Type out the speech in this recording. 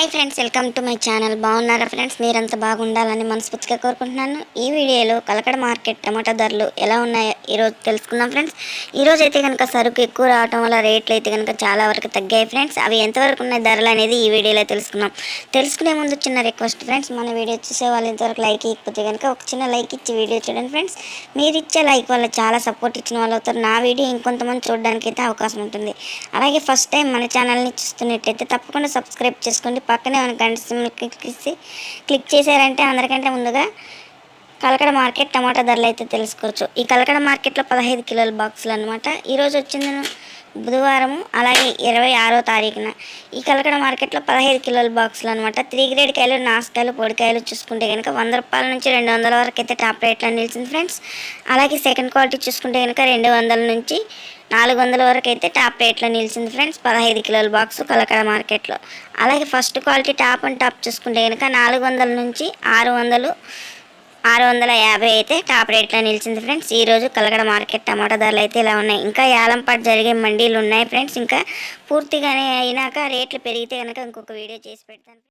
Hi friends welcome to my channel. బాగున్నారా friends? మీరంతా బాగుండాలని మనస్ఫూర్తిగా కోరుకుంటున్నాను. ఈ వీడియోలో కలకడ మార్కెట్ టమాటా ధరలు ఎలా ఉన్నాయో ఈరోజు తెలుసుకుందాం ఫ్రెండ్స్. ఈరోజు అయితే కనుక సరుకు ఎక్కువ రావడం వల్ల రేట్లు అయితే కనుక చాలా వరకు తగ్గాయి ఫ్రెండ్స్. అవి ఎంతవరకు ఉన్నాయి ధరలు అనేది ఈ వీడియోలో తెలుసుకుందాం. తెలుసుకునే ముందు చిన్న రిక్వెస్ట్ ఫ్రెండ్స్ మన వీడియో చూసే వాళ్ళు ఇంతవరకు లైక్ ఇకపోతే కనుక ఒక చిన్న లైక్ ఇచ్చి వీడియో చూడండి ఫ్రెండ్స్. మీరు ఇచ్చే లైక్ వల్ల చాలా సపోర్ట్ ఇచ్చిన వాళ్ళు అవుతారు. నా వీడియో ఇంకొంతమంది చూడడానికి అయితే అవకాశం ఉంటుంది. అలాగే ఫస్ట్ టైం మన ఛానల్ని చూస్తున్నట్టయితే తప్పకుండా సబ్స్క్రైబ్ చేసుకోండి. పక్కనే ఉన్న గంట సింబల్ క్లిక్ చేసి క్లిక్ చేశారంటే అందరికంటే ముందుగా కలకడ మార్కెట్ టమాటా ధరలు అయితే తెలుసుకోవచ్చు. ఈ కలకడ మార్కెట్లో పదహైదు కిలోల బాక్సులు అనమాట ఈరోజు వచ్చింది బుధవారము అలాగే ఇరవై ఆరో తారీఖున. ఈ కలకడ మార్కెట్లో పదహైదు కిలోల బాక్సులు అనమాట త్రీ గ్రేడ్ కాయలు నాసుకాయలు పొడికాయలు చూసుకుంటే కనుక వంద రూపాయల నుంచి రెండు వందల వరకు అయితే టాప్ రేట్లో నిలిచింది ఫ్రెండ్స్. అలాగే సెకండ్ క్వాలిటీ చూసుకుంటే కనుక రెండు వందల నుంచి నాలుగు వందల వరకు అయితే టాప్ రేట్లో నిలిచింది ఫ్రెండ్స్. పదహైదు కిలోల బాక్స్ కలకడ మార్కెట్లో. అలాగే first quality top and top చూసుకుంటే కనుక నాలుగు వందల నుంచి ఆరు వందలు ఆరు వందల యాభై అయితే టాప్ రేట్లో నిలిచింది ఫ్రెండ్స్. ఈరోజు కలగడ మార్కెట్ టమాటా ధరలు అయితే ఇలా ఉన్నాయి. ఇంకా యాలంపాటు జరిగే మండీలు ఉన్నాయి ఫ్రెండ్స్. ఇంకా పూర్తిగానే అయినాక రేట్లు పెరిగితే కనుక ఇంకొక వీడియో చేసి పెడతాను.